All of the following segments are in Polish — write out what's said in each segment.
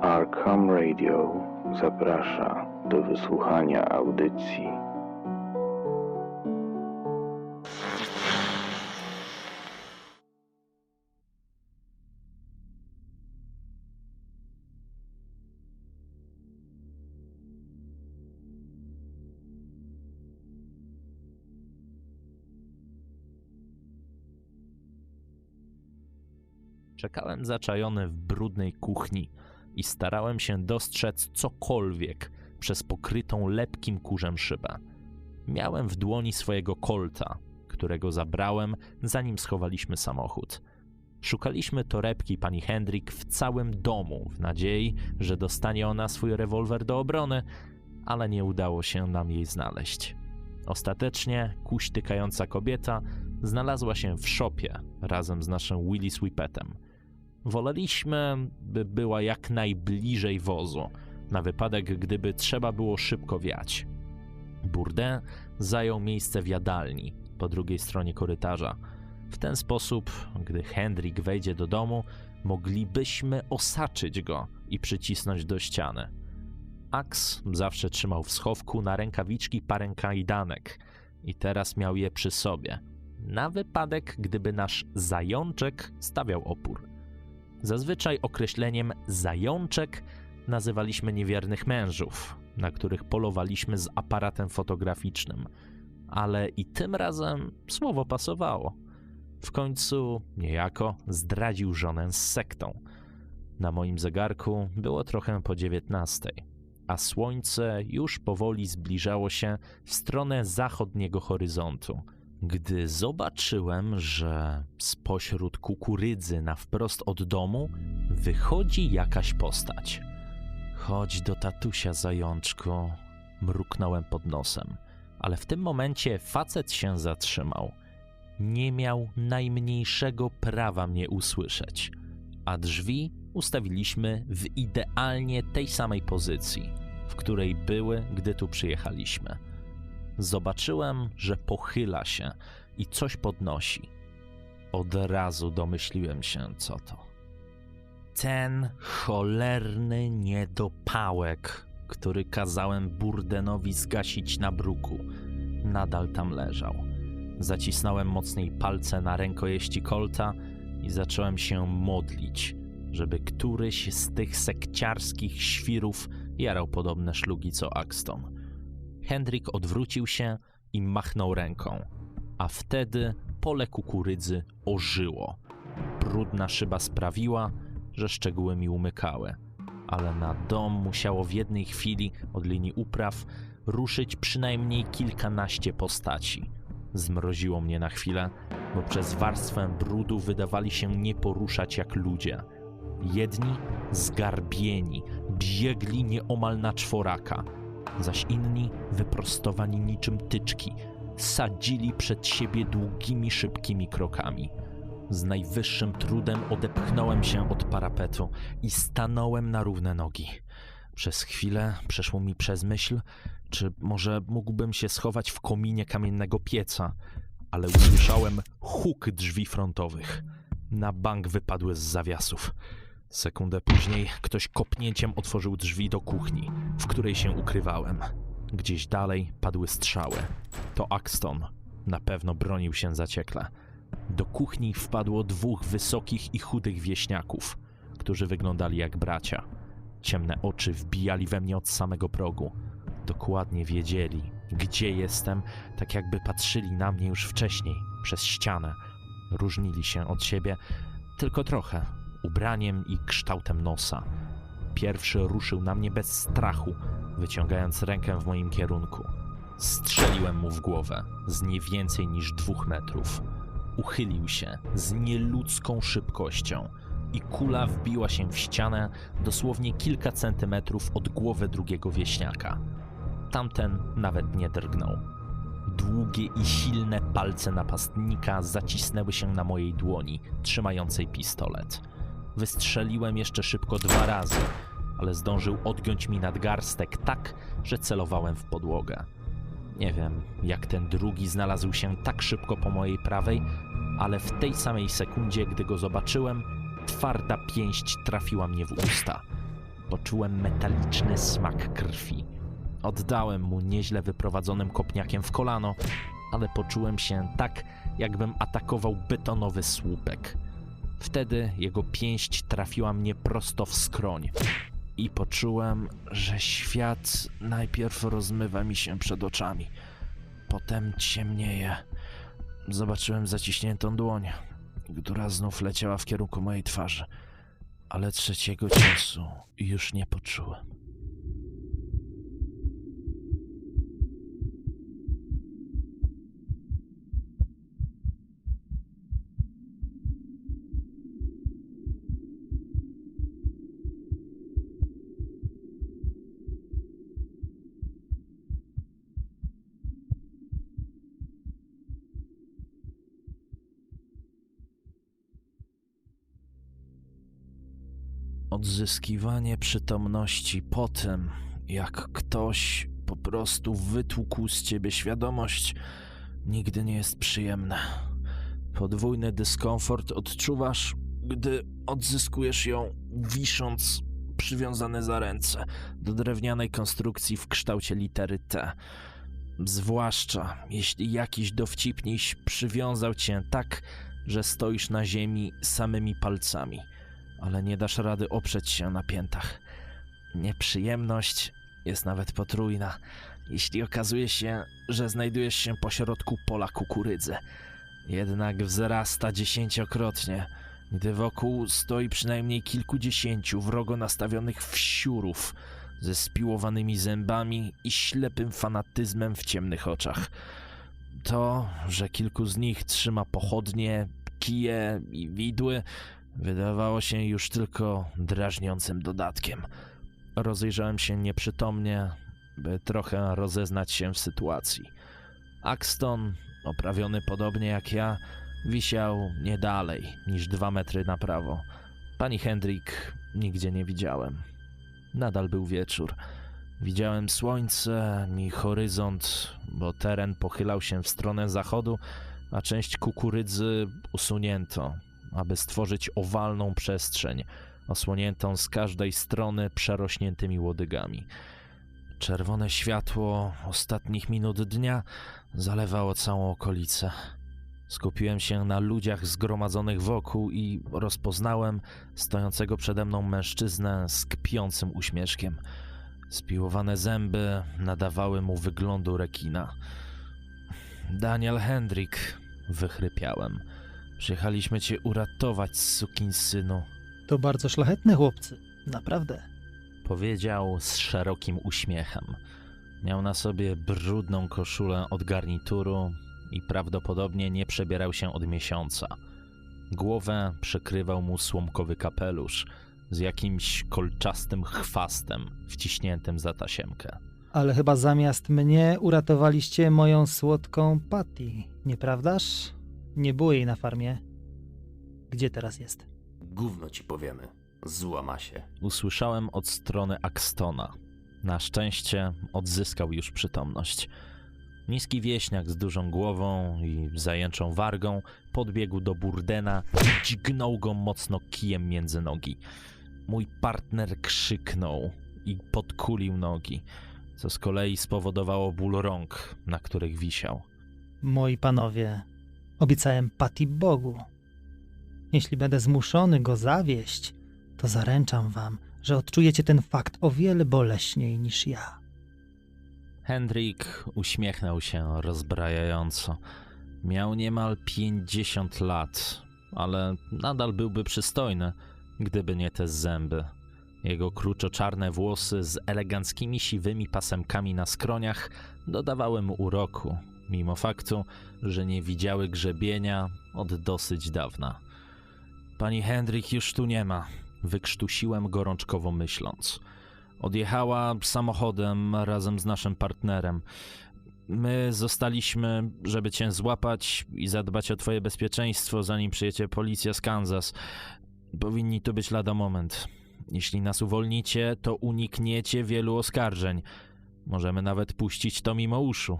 Arkham Radio zaprasza do wysłuchania audycji. Czekałem zaczajony w brudnej kuchni i starałem się dostrzec cokolwiek przez pokrytą lepkim kurzem szybę. Miałem w dłoni swojego kolta, którego zabrałem, zanim schowaliśmy samochód. Szukaliśmy torebki pani Hendrik w całym domu, w nadziei, że dostanie ona swój rewolwer do obrony, ale nie udało się nam jej znaleźć. Ostatecznie kuśtykająca kobieta znalazła się w szopie razem z naszym Willis Whippetem. Woleliśmy, by była jak najbliżej wozu, na wypadek, gdyby trzeba było szybko wiać. Bourdain zajął miejsce w jadalni, po drugiej stronie korytarza. W ten sposób, gdy Hendrik wejdzie do domu, moglibyśmy osaczyć go i przycisnąć do ściany. Ax zawsze trzymał w schowku na rękawiczki parę kajdanek i teraz miał je przy sobie, na wypadek, gdyby nasz zajączek stawiał opór. Zazwyczaj określeniem zajączek nazywaliśmy niewiernych mężów, na których polowaliśmy z aparatem fotograficznym, ale i tym razem słowo pasowało. W końcu niejako zdradził żonę z sektą. Na moim zegarku było trochę po dziewiętnastej, a słońce już powoli zbliżało się w stronę zachodniego horyzontu gdy zobaczyłem, że spośród kukurydzy na wprost od domu wychodzi jakaś postać. Chodź do tatusia, zajączku, mruknąłem pod nosem, ale w tym momencie facet się zatrzymał. Nie miał najmniejszego prawa mnie usłyszeć, a drzwi ustawiliśmy w idealnie tej samej pozycji, w której były, gdy tu przyjechaliśmy. Zobaczyłem, że pochyla się i coś podnosi. Od razu domyśliłem się, co to. Ten cholerny niedopałek, który kazałem Burdenowi zgasić na bruku, nadal tam leżał. Zacisnąłem mocniej palce na rękojeści kolta i zacząłem się modlić, żeby któryś z tych sekciarskich świrów jarał podobne szlugi co Axton. Hendrik odwrócił się i machnął ręką, a wtedy pole kukurydzy ożyło. Brudna szyba sprawiła, że szczegóły mi umykały, ale na dom musiało w jednej chwili od linii upraw ruszyć przynajmniej kilkanaście postaci. Zmroziło mnie na chwilę, bo przez warstwę brudu wydawali się nie poruszać jak ludzie. Jedni zgarbieni, biegli nieomal na czworaka – zaś inni, wyprostowani niczym tyczki, sadzili przed siebie długimi, szybkimi krokami. Z najwyższym trudem odepchnąłem się od parapetu i stanąłem na równe nogi. Przez chwilę przeszło mi przez myśl, czy może mógłbym się schować w kominie kamiennego pieca, ale usłyszałem huk drzwi frontowych. Na bank wypadły z zawiasów. Sekundę później ktoś kopnięciem otworzył drzwi do kuchni, w której się ukrywałem. Gdzieś dalej padły strzały. To Axton. Na pewno bronił się zaciekle. Do kuchni wpadło dwóch wysokich i chudych wieśniaków, którzy wyglądali jak bracia. Ciemne oczy wbijali we mnie od samego progu. Dokładnie wiedzieli, gdzie jestem, tak jakby patrzyli na mnie już wcześniej, przez ścianę. Różnili się od siebie tylko trochę, ubraniem i kształtem nosa. Pierwszy ruszył na mnie bez strachu, wyciągając rękę w moim kierunku. Strzeliłem mu w głowę z nie więcej niż dwóch metrów. Uchylił się z nieludzką szybkością i kula wbiła się w ścianę dosłownie kilka centymetrów od głowy drugiego wieśniaka. Tamten nawet nie drgnął. Długie i silne palce napastnika zacisnęły się na mojej dłoni, trzymającej pistolet. Wystrzeliłem jeszcze szybko dwa razy, ale zdążył odgiąć mi nadgarstek tak, że celowałem w podłogę. Nie wiem, jak ten drugi znalazł się tak szybko po mojej prawej, ale w tej samej sekundzie, gdy go zobaczyłem, twarda pięść trafiła mnie w usta. Poczułem metaliczny smak krwi. Oddałem mu nieźle wyprowadzonym kopniakiem w kolano, ale poczułem się tak, jakbym atakował betonowy słupek. Wtedy jego pięść trafiła mnie prosto w skroń i poczułem, że świat najpierw rozmywa mi się przed oczami, potem ciemnieje. Zobaczyłem zaciśniętą dłoń, która znów leciała w kierunku mojej twarzy, ale trzeciego ciosu już nie poczułem. Odzyskiwanie przytomności po tym, jak ktoś po prostu wytłukł z ciebie świadomość, nigdy nie jest przyjemne. Podwójny dyskomfort odczuwasz, gdy odzyskujesz ją wisząc przywiązany za ręce do drewnianej konstrukcji w kształcie litery T. Zwłaszcza jeśli jakiś dowcipniś przywiązał cię tak, że stoisz na ziemi samymi palcami ale nie dasz rady oprzeć się na piętach. Nieprzyjemność jest nawet potrójna, jeśli okazuje się, że znajdujesz się pośrodku pola kukurydzy. Jednak wzrasta dziesięciokrotnie, gdy wokół stoi przynajmniej kilkudziesięciu wrogo nastawionych wsiurów ze spiłowanymi zębami i ślepym fanatyzmem w ciemnych oczach. To, że kilku z nich trzyma pochodnie, kije i widły, Wydawało się już tylko drażniącym dodatkiem. Rozejrzałem się nieprzytomnie, by trochę rozeznać się w sytuacji. Axton, oprawiony podobnie jak ja, wisiał nie dalej niż dwa metry na prawo. Pani Hendrik nigdzie nie widziałem. Nadal był wieczór. Widziałem słońce i horyzont, bo teren pochylał się w stronę zachodu, a część kukurydzy usunięto, aby stworzyć owalną przestrzeń, osłoniętą z każdej strony przerośniętymi łodygami. Czerwone światło ostatnich minut dnia zalewało całą okolicę. Skupiłem się na ludziach zgromadzonych wokół i rozpoznałem stojącego przede mną mężczyznę z kpiącym uśmieszkiem. Spiłowane zęby nadawały mu wyglądu rekina. Daniel Hendrik, wychrypiałem. Przyjechaliśmy cię uratować, synu. To bardzo szlachetne chłopcy, naprawdę. Powiedział z szerokim uśmiechem. Miał na sobie brudną koszulę od garnituru i prawdopodobnie nie przebierał się od miesiąca. Głowę przykrywał mu słomkowy kapelusz z jakimś kolczastym chwastem wciśniętym za tasiemkę. Ale chyba zamiast mnie uratowaliście moją słodką Patty, nieprawdaż? Nie było jej na farmie. Gdzie teraz jest? Gówno ci powiemy. Złama się. Usłyszałem od strony Axtona. Na szczęście odzyskał już przytomność. Niski wieśniak z dużą głową i zajęczą wargą podbiegł do Burdena i dźgnął go mocno kijem między nogi. Mój partner krzyknął i podkulił nogi, co z kolei spowodowało ból rąk, na których wisiał. Moi panowie, obiecałem Patty Bogu. Jeśli będę zmuszony go zawieść, to zaręczam wam, że odczujecie ten fakt o wiele boleśniej niż ja. Hendrik uśmiechnął się rozbrajająco. Miał niemal 50 lat, ale nadal byłby przystojny, gdyby nie te zęby. Jego kruczoczarne włosy z eleganckimi siwymi pasemkami na skroniach dodawały mu uroku, mimo faktu, że nie widziały grzebienia od dosyć dawna. Pani Hendrik już tu nie ma, wykrztusiłem gorączkowo myśląc. Odjechała samochodem razem z naszym partnerem. My zostaliśmy, żeby cię złapać i zadbać o twoje bezpieczeństwo, zanim przyjedzie policja z Kansas. Powinni tu być lada moment. Jeśli nas uwolnicie, to unikniecie wielu oskarżeń. Możemy nawet puścić to mimo uszu.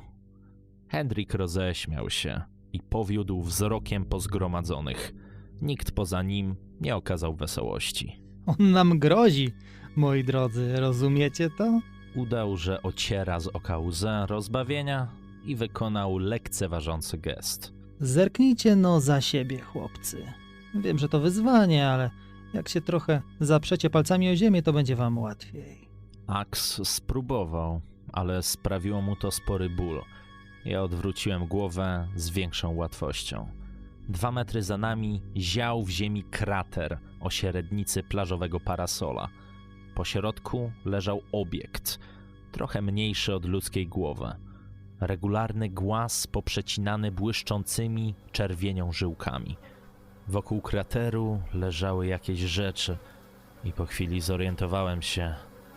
Hendrik roześmiał się i powiódł wzrokiem po zgromadzonych. Nikt poza nim nie okazał wesołości. On nam grozi, moi drodzy, rozumiecie to? Udał, że ociera z oka łzę rozbawienia i wykonał lekceważący gest. Zerknijcie no za siebie, chłopcy. Wiem, że to wyzwanie, ale jak się trochę zaprzecie palcami o ziemię, to będzie wam łatwiej. Ax spróbował, ale sprawiło mu to spory ból. Ja odwróciłem głowę z większą łatwością. Dwa metry za nami ział w ziemi krater o średnicy plażowego parasola. Po środku leżał obiekt, trochę mniejszy od ludzkiej głowy. Regularny głaz poprzecinany błyszczącymi czerwienią żyłkami. Wokół krateru leżały jakieś rzeczy i po chwili zorientowałem się,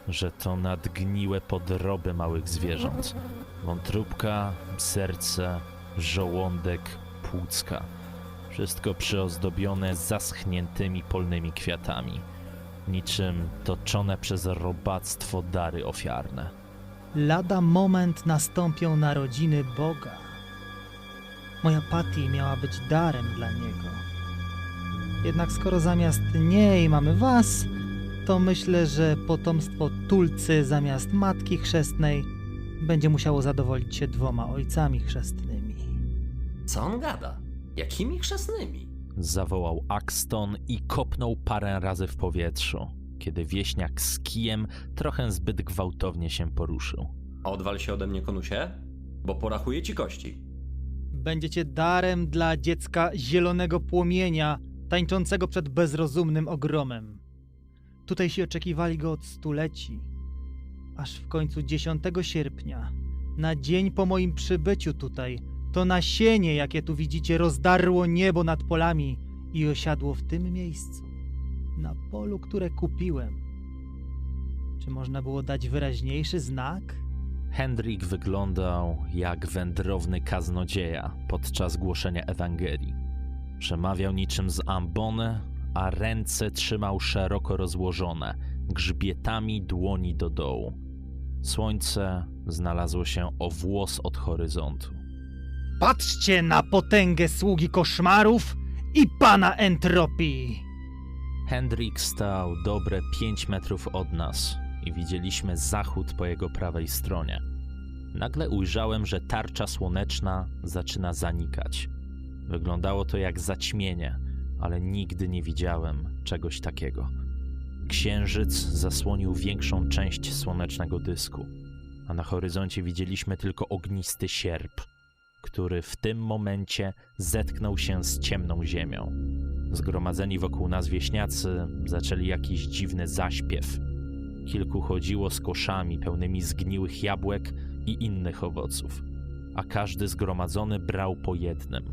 że to nadgniłe podroby małych zwierząt. Wątróbka, serce, żołądek, płucka. Wszystko przyozdobione zaschniętymi polnymi kwiatami. Niczym toczone przez robactwo dary ofiarne. Lada moment nastąpią narodziny Boga. Moja Patty miała być darem dla Niego. Jednak skoro zamiast niej mamy was, to myślę, że potomstwo Tulcy zamiast matki chrzestnej będzie musiało zadowolić się dwoma ojcami chrzestnymi. Co on gada? Jakimi chrzestnymi? Zawołał Axton i kopnął parę razy w powietrzu, kiedy wieśniak z kijem trochę zbyt gwałtownie się poruszył. Odwal się ode mnie, konusie, bo porachuję ci kości. Będziecie darem dla dziecka zielonego płomienia, tańczącego przed bezrozumnym ogromem. Tutaj się oczekiwali go od stuleci, aż w końcu 10 sierpnia, na dzień po moim przybyciu tutaj, to nasienie, jakie tu widzicie, rozdarło niebo nad polami i osiadło w tym miejscu, na polu, które kupiłem. Czy można było dać wyraźniejszy znak? Hendrik wyglądał jak wędrowny kaznodzieja podczas głoszenia Ewangelii. Przemawiał niczym z ambony, a ręce trzymał szeroko rozłożone, grzbietami dłoni do dołu. Słońce znalazło się o włos od horyzontu. Patrzcie na potęgę sługi koszmarów i pana entropii! Hendrik stał dobre pięć metrów od nas i widzieliśmy zachód po jego prawej stronie. Nagle ujrzałem, że tarcza słoneczna zaczyna zanikać. Wyglądało to jak zaćmienie, ale nigdy nie widziałem czegoś takiego. Księżyc zasłonił większą część słonecznego dysku, a na horyzoncie widzieliśmy tylko ognisty sierp, który w tym momencie zetknął się z ciemną ziemią. Zgromadzeni wokół nas wieśniacy zaczęli jakiś dziwny zaśpiew. Kilku chodziło z koszami pełnymi zgniłych jabłek i innych owoców, a każdy zgromadzony brał po jednym.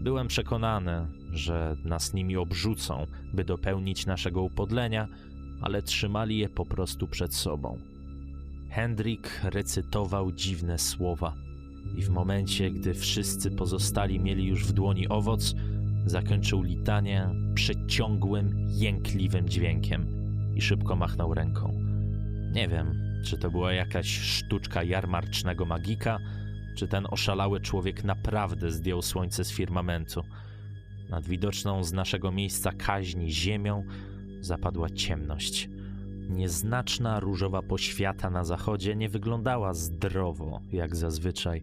Byłem przekonany, że nas nimi obrzucą, by dopełnić naszego upodlenia, ale trzymali je po prostu przed sobą. Hendrik recytował dziwne słowa, i w momencie, gdy wszyscy pozostali mieli już w dłoni owoc, zakończył litanię przeciągłym, jękliwym dźwiękiem i szybko machnął ręką. Nie wiem, czy to była jakaś sztuczka jarmarcznego magika, czy ten oszalały człowiek naprawdę zdjął słońce z firmamentu. Nad widoczną z naszego miejsca kaźni ziemią zapadła ciemność. Nieznaczna różowa poświata na zachodzie nie wyglądała zdrowo, jak zazwyczaj.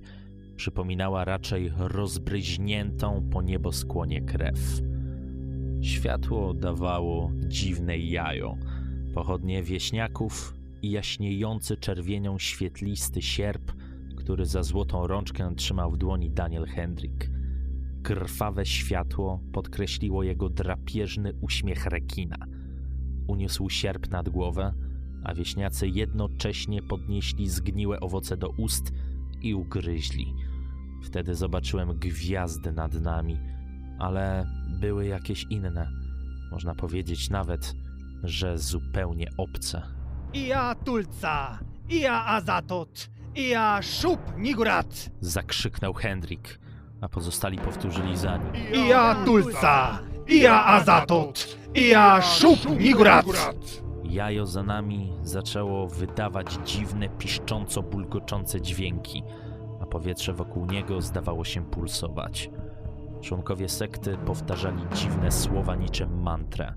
Przypominała raczej rozbryźniętą po nieboskłonie krew. Światło dawało dziwne jajo. Pochodnie wieśniaków i jaśniejący czerwienią świetlisty sierp, który za złotą rączkę trzymał w dłoni Daniel Hendrik. Krwawe światło podkreśliło jego drapieżny uśmiech rekina. Uniósł sierp nad głowę, a wieśniacy jednocześnie podnieśli zgniłe owoce do ust i ugryźli. Wtedy zobaczyłem gwiazdy nad nami, ale były jakieś inne. Można powiedzieć nawet, że zupełnie obce. Ia Tulca! Ia Azatot! Ia Szup Nigurat! Zakrzyknął Hendrik, a pozostali powtórzyli za nim. Ia Tulca! Ia Azatot! Ia Szup Nigurat! Jajo za nami zaczęło wydawać dziwne, piszcząco bulgoczące dźwięki, a powietrze wokół niego zdawało się pulsować. Członkowie sekty powtarzali dziwne słowa niczym mantrę,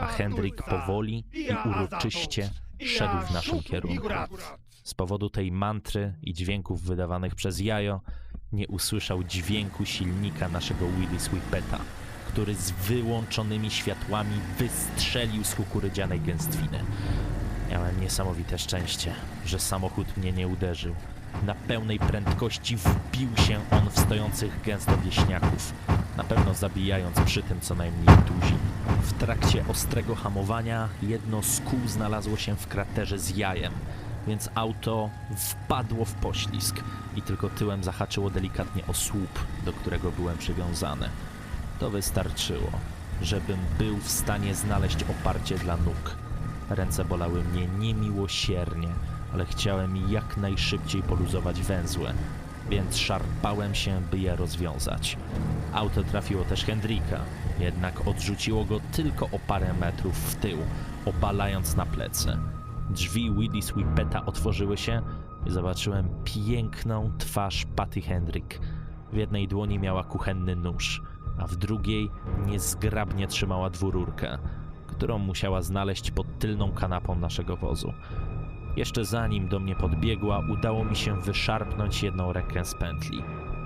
a Hendrik powoli i uroczyście szedł w naszym kierunku. Z powodu tej mantry i dźwięków wydawanych przez jajo nie usłyszał dźwięku silnika naszego Willis Whippeta, który z wyłączonymi światłami wystrzelił z kukurydzianej gęstwiny. Miałem niesamowite szczęście, że samochód mnie nie uderzył. Na pełnej prędkości wbił się on w stojących gęsto wieśniaków, na pewno zabijając przy tym co najmniej tuzin. W trakcie ostrego hamowania jedno z kół znalazło się w kraterze z jajem, więc auto wpadło w poślizg i tylko tyłem zahaczyło delikatnie o słup, do którego byłem przywiązany. To wystarczyło, żebym był w stanie znaleźć oparcie dla nóg. Ręce bolały mnie niemiłosiernie, ale chciałem jak najszybciej poluzować węzły, więc szarpałem się, by je rozwiązać. Auto trafiło też Hendrika, jednak odrzuciło go tylko o parę metrów w tył, obalając na plecy. Drzwi Willis Whippeta otworzyły się i zobaczyłem piękną twarz Patty Hendrick. W jednej dłoni miała kuchenny nóż, a w drugiej niezgrabnie trzymała dwururkę, którą musiała znaleźć pod tylną kanapą naszego wozu. Jeszcze zanim do mnie podbiegła, udało mi się wyszarpnąć jedną rękę z pętli.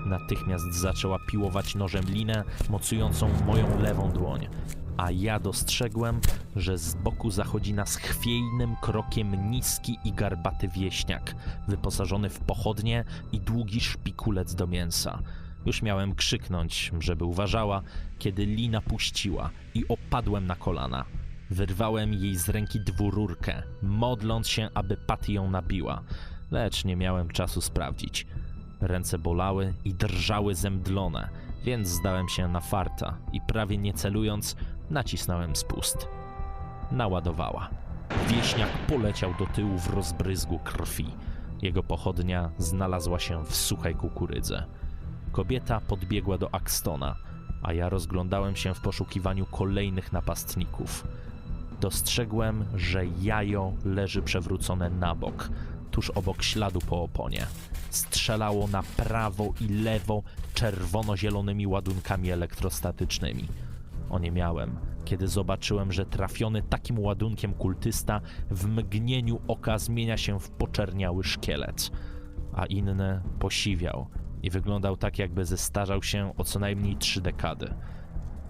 Natychmiast zaczęła piłować nożem linę, mocującą moją lewą dłoń, a ja dostrzegłem, że z boku zachodzi nas chwiejnym krokiem niski i garbaty wieśniak, wyposażony w pochodnie i długi szpikulec do mięsa. Już miałem krzyknąć, żeby uważała, kiedy lina puściła i opadłem na kolana. Wyrwałem jej z ręki dwururkę, modląc się, aby Patty ją nabiła, lecz nie miałem czasu sprawdzić. Ręce bolały i drżały zemdlone, więc zdałem się na farta i prawie nie celując, nacisnąłem spust. Naładowała. Wieśniak poleciał do tyłu w rozbryzgu krwi. Jego pochodnia znalazła się w suchej kukurydze. Kobieta podbiegła do Axtona, a ja rozglądałem się w poszukiwaniu kolejnych napastników. Dostrzegłem, że jajo leży przewrócone na bok, tuż obok śladu po oponie. Strzelało na prawo i lewo czerwono-zielonymi ładunkami elektrostatycznymi. Oniemiałem, kiedy zobaczyłem, że trafiony takim ładunkiem kultysta w mgnieniu oka zmienia się w poczerniały szkielet, a inny posiwiał i wyglądał tak, jakby zestarzał się o co najmniej trzy dekady.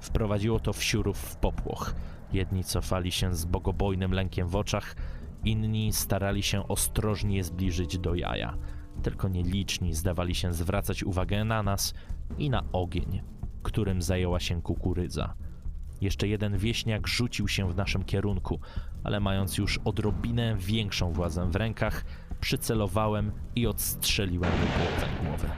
Wprowadziło to wsiurów w popłoch. Jedni cofali się z bogobojnym lękiem w oczach, inni starali się ostrożnie zbliżyć do jaja. Tylko nieliczni zdawali się zwracać uwagę na nas i na ogień, którym zajęła się kukurydza. Jeszcze jeden wieśniak rzucił się w naszym kierunku, ale mając już odrobinę większą władzę w rękach, przycelowałem i odstrzeliłem mu połowę głowy.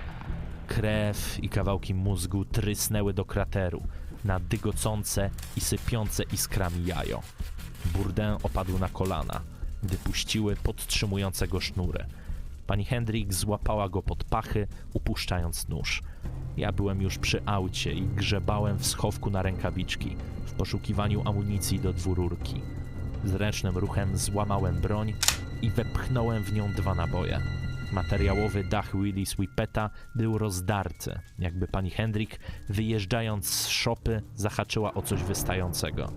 Krew i kawałki mózgu trysnęły do krateru na dygocące i sypiące iskrami jajo. Bourdain opadł na kolana, gdy puściły podtrzymujące go sznury. Pani Hendrik złapała go pod pachy, upuszczając nóż. Ja byłem już przy aucie i grzebałem w schowku na rękawiczki, w poszukiwaniu amunicji do dwururki. Zręcznym ruchem złamałem broń i wepchnąłem w nią dwa naboje. Materiałowy dach Willis Whippeta był rozdarty, jakby pani Hendrik, wyjeżdżając z szopy, zahaczyła o coś wystającego.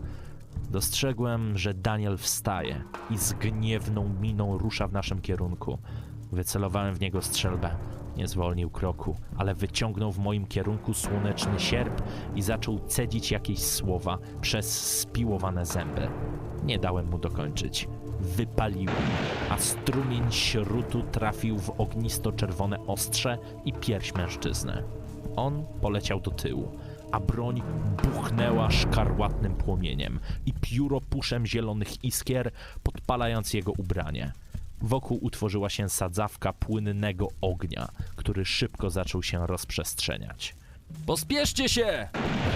Dostrzegłem, że Daniel wstaje i z gniewną miną rusza w naszym kierunku. Wycelowałem w niego strzelbę. Nie zwolnił kroku, ale wyciągnął w moim kierunku słoneczny sierp i zaczął cedzić jakieś słowa przez spiłowane zęby. Nie dałem mu dokończyć. Wypaliłem, a strumień śrutu trafił w ognisto-czerwone ostrze i pierś mężczyzny. On poleciał do tyłu, a broń buchnęła szkarłatnym płomieniem i pióro puszem zielonych iskier, podpalając jego ubranie. Wokół utworzyła się sadzawka płynnego ognia, który szybko zaczął się rozprzestrzeniać. Pospieszcie się!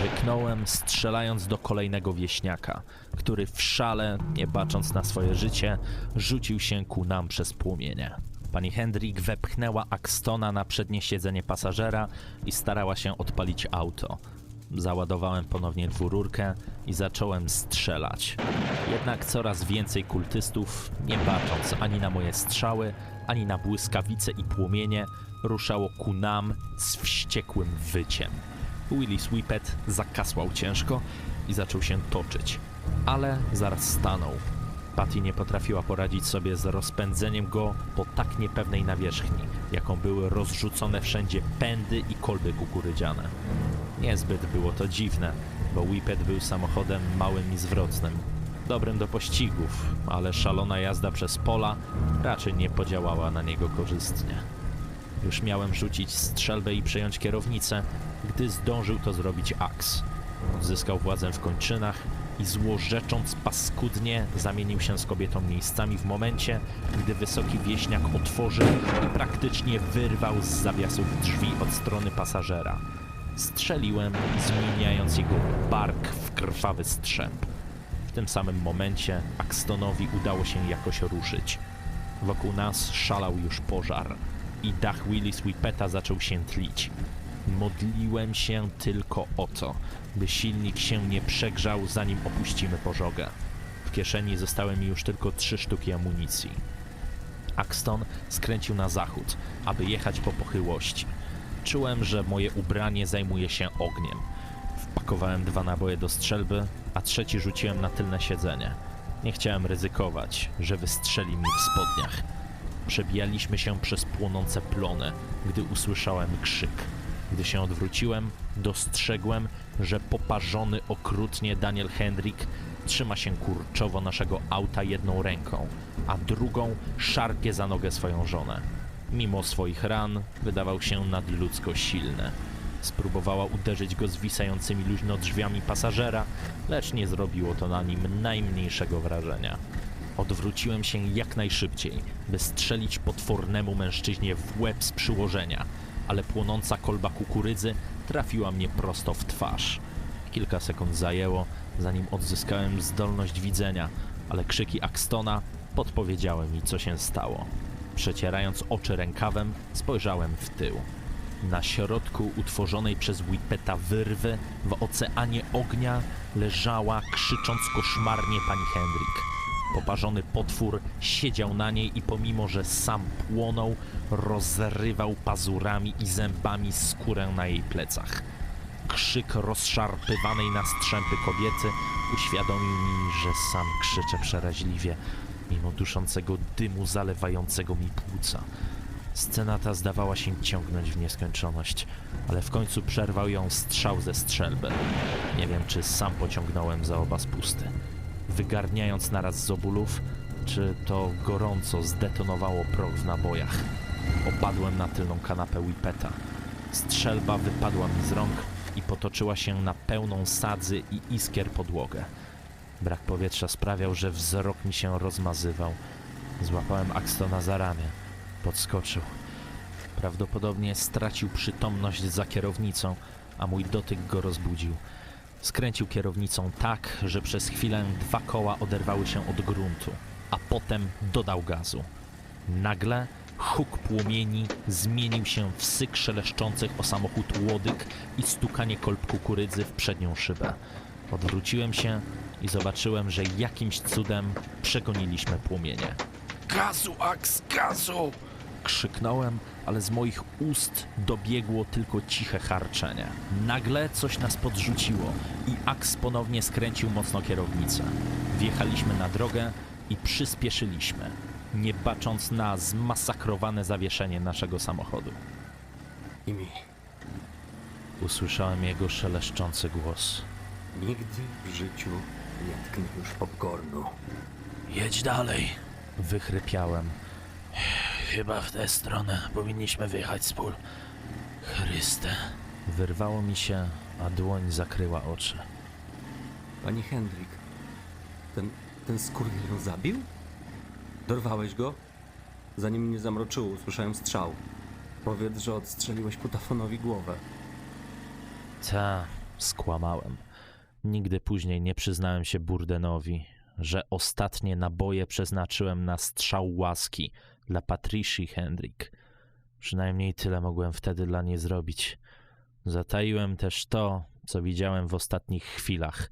Ryknąłem, strzelając do kolejnego wieśniaka, który w szale, nie bacząc na swoje życie, rzucił się ku nam przez płomienie. Pani Hendrik wepchnęła Axtona na przednie siedzenie pasażera i starała się odpalić auto. Załadowałem ponownie dwururkę i zacząłem strzelać. Jednak coraz więcej kultystów, nie bacząc ani na moje strzały, ani na błyskawice i płomienie, ruszało ku nam z wściekłym wyciem. Willis Whippet zakasłał ciężko i zaczął się toczyć, ale zaraz stanął. Patty nie potrafiła poradzić sobie z rozpędzeniem go po tak niepewnej nawierzchni, jaką były rozrzucone wszędzie pędy i kolby kukurydziane. Niezbyt było to dziwne, bo Whippet był samochodem małym i zwrotnym, dobrym do pościgów, ale szalona jazda przez pola raczej nie podziałała na niego korzystnie. Już miałem rzucić strzelbę i przejąć kierownicę, gdy zdążył to zrobić Ax. Odzyskał władzę w kończynach i złorzecząc paskudnie zamienił się z kobietą miejscami w momencie, gdy wysoki wieśniak otworzył i praktycznie wyrwał z zawiasów drzwi od strony pasażera. Strzeliłem, zmieniając jego bark w krwawy strzęp. W tym samym momencie Axtonowi udało się jakoś ruszyć. Wokół nas szalał już pożar i dach Willis Whippeta zaczął się tlić. Modliłem się tylko o to, by silnik się nie przegrzał, zanim opuścimy pożogę. W kieszeni zostały mi już tylko trzy sztuki amunicji. Axton skręcił na zachód, aby jechać po pochyłości. Czułem, że moje ubranie zajmuje się ogniem. Wpakowałem dwa naboje do strzelby, a trzeci rzuciłem na tylne siedzenie. Nie chciałem ryzykować, że wystrzeli mi w spodniach. Przebijaliśmy się przez płonące plony, gdy usłyszałem krzyk. Gdy się odwróciłem, dostrzegłem, że poparzony okrutnie Daniel Hendrik trzyma się kurczowo naszego auta jedną ręką, a drugą szarpie za nogę swoją żonę. Mimo swoich ran, wydawał się nadludzko silny. Spróbowała uderzyć go zwisającymi luźno drzwiami pasażera, lecz nie zrobiło to na nim najmniejszego wrażenia. Odwróciłem się jak najszybciej, by strzelić potwornemu mężczyźnie w łeb z przyłożenia, ale płonąca kolba kukurydzy trafiła mnie prosto w twarz. Kilka sekund zajęło, zanim odzyskałem zdolność widzenia, ale krzyki Axtona podpowiedziały mi, co się stało. Przecierając oczy rękawem, spojrzałem w tył. Na środku utworzonej przez Whippeta wyrwy w oceanie ognia leżała, krzycząc koszmarnie pani Henrik. Poparzony potwór siedział na niej i pomimo, że sam płonął, rozrywał pazurami i zębami skórę na jej plecach. Krzyk rozszarpywanej na strzępy kobiety uświadomił mi, że sam krzyczę przeraźliwie, mimo duszącego dymu zalewającego mi płuca. Scena ta zdawała się ciągnąć w nieskończoność, ale w końcu przerwał ją strzał ze strzelby. Nie wiem, czy sam pociągnąłem za oba spusty. Wygarniając naraz z obulów, czy to gorąco zdetonowało proch w nabojach. Opadłem na tylną kanapę Whippeta. Strzelba wypadła mi z rąk i potoczyła się na pełną sadzy i iskier podłogę. Brak powietrza sprawiał, że wzrok mi się rozmazywał. Złapałem Axtona za ramię. Podskoczył. Prawdopodobnie stracił przytomność za kierownicą, a mój dotyk go rozbudził. Skręcił kierownicą tak, że przez chwilę dwa koła oderwały się od gruntu, a potem dodał gazu. Nagle huk płomieni zmienił się w syk szeleszczących o samochód łodyg i stukanie kolb kukurydzy w przednią szybę. Odwróciłem się i zobaczyłem, że jakimś cudem przegoniliśmy płomienie. Gazu, Ax, gazu! Krzyknąłem, ale z moich ust dobiegło tylko ciche harczenie. Nagle coś nas podrzuciło i Ax ponownie skręcił mocno kierownicę. Wjechaliśmy na drogę i przyspieszyliśmy, nie bacząc na zmasakrowane zawieszenie naszego samochodu. Imi, Usłyszałem jego szeleszczący głos. nigdy w życiu nie tknę już popcornu. Jedź dalej, wychrypiałem. Chyba w tę stronę powinniśmy wyjechać z pól. Chryste. Wyrwało mi się, a dłoń zakryła oczy. Pani Hendrik, ten, ten skurwiel ją zabił? Dorwałeś go? Zanim mnie zamroczyło, usłyszałem strzał. Powiedz, że odstrzeliłeś kutafonowi głowę. Ta, skłamałem. Nigdy później nie przyznałem się Burdenowi, że ostatnie naboje przeznaczyłem na strzał łaski dla Patricia Hendrik. Przynajmniej tyle mogłem wtedy dla niej zrobić. Zataiłem też to, co widziałem w ostatnich chwilach,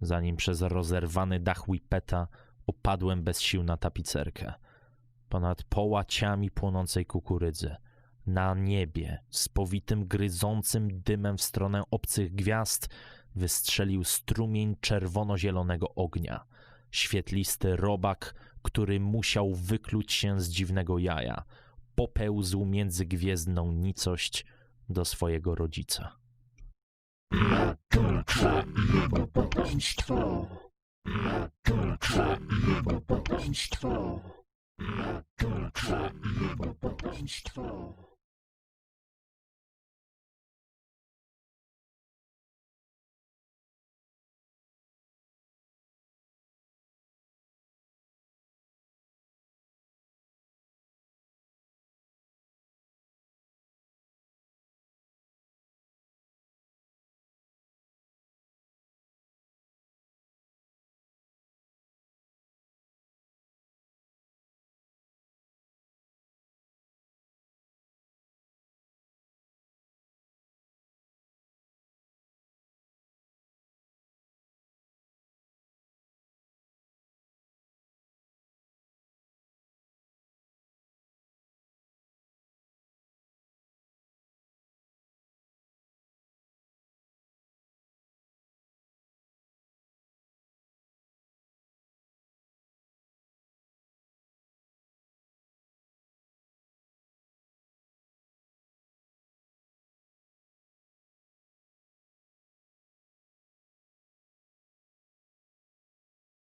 zanim przez rozerwany dach Whippeta upadłem bez sił na tapicerkę. Ponad połaciami płonącej kukurydzy, Na niebie, spowitym gryzącym dymem w stronę obcych gwiazd, wystrzelił strumień czerwono-zielonego ognia. Świetlisty robak, który musiał wykluć się z dziwnego jaja, popełzł między gwiezdną nicość do swojego rodzica. I jego potomstwo. I jego potomstwo. I jego potomstwo.